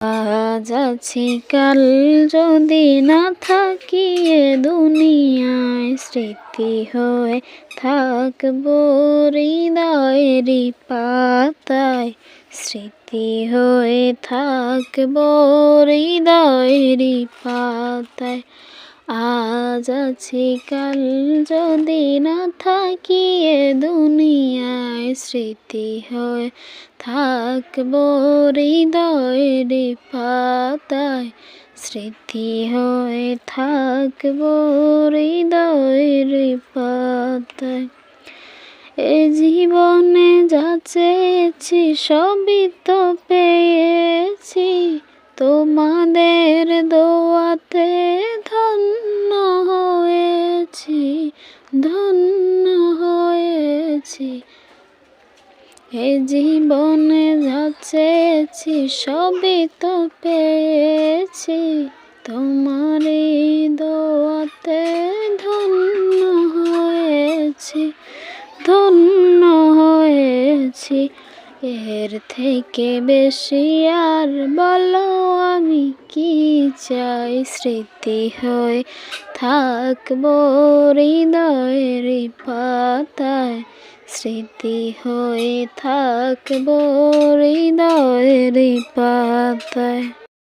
আজ আছি কাল যদি না থাকি এ দুনিয়ায় স্মৃতি হয়ে থাকব হৃদয়েরই পাতায়। স্মৃতি হয়ে থাকব হৃদয়েরই পাতায়। আজ আছি কাল যদি না থাকি এ দুনিয়ায় স্মৃতি হয়, থাকব হৃদয়ের পাতায় স্মৃতি হয়ে, থাকব হৃদয়ের পাতায় এ জীবনে যা চেয়েছি সবই তো পেয়েছি, তোমাদের দোয়াতে ধন্য হয়েছি। এ জীবনে যা চেয়েছি সবই তো পেয়েছি। তোমার দোয়াতে ধন্য হয়েছি ধন্য হয়েছি। এর থেকে বেশি আর বলো আমি কি চাই স্মৃতি হয়ে থাকব হৃদয়ের পাতায়। স্মৃতি হয়ে থাকব হৃদয়ের পাতায়।